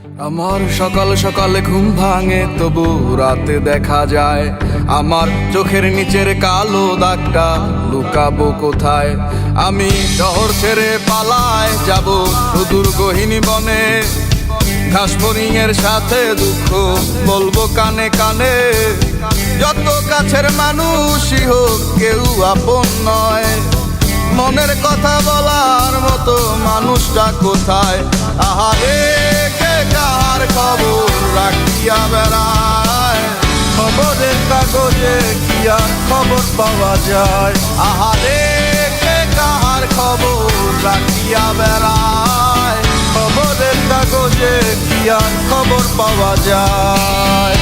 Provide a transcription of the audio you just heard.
আমার সকাল সকালে ঘুম ভাঙে, তবু রাতে দেখা যায়। আমার চোখের নিচের কালো দাগটা লুকাবো কোথায়? আমি শহর ছেড়ে পালায় যাব সুদূর গহিনী বনে। ঘাস এর সাথে দুঃখ বলব কানে কানে। যত কাছের মানুষই হোক, কেউ আপন নয়। মনের কথা বলার মতো মানুষটা কোথায়? আহারে বেড়ায়। খবরের কাগজে কি আর খবর পাওয়া যায়? কাহার খবর রাখিয়া বেড়ায়। খবরের কাগজে কি আর খবর পাওয়া যায়?